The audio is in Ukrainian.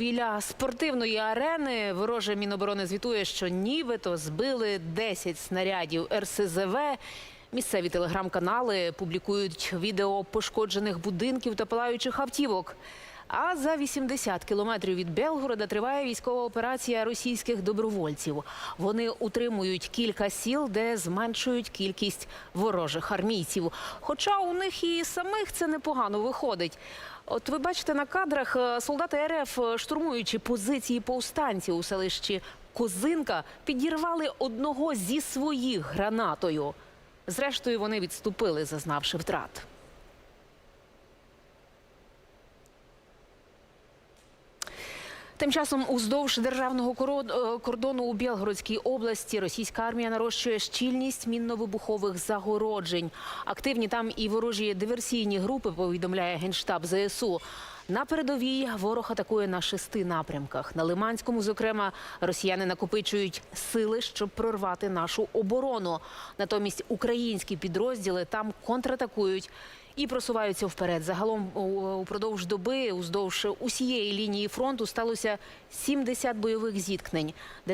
Біля спортивної арени вороже Міноборони звітує, що нібито збили 10 снарядів РСЗВ. Місцеві телеграм-канали публікують відео пошкоджених будинків та палаючих автівок. А за 80 кілометрів від Белгорода триває військова операція російських добровольців. Вони утримують кілька сіл, де зменшують кількість ворожих армійців. Хоча у них і самих це непогано виходить. От ви бачите на кадрах е, солдати РФ, е, штурмуючи позиції повстанців у селищі Козинка, підірвали одного зі своїх гранатою. Зрештою, вони відступили, зазнавши втрат. Тим часом уздовж державного е, кордону у Білгородській області російська армія нарощує щільність мінно-вибухових загороджень. Активні там і ворожі диверсійні групи, повідомляє генштаб ЗСУ. На передовій ворог атакує на шести напрямках. На Лиманському, зокрема, росіяни накопичують сили, щоб прорвати нашу оборону. Натомість українські підрозділи там контратакують і просуваються вперед. Загалом упродовж доби, уздовж усієї лінії фронту сталося 70 бойових зіткнень.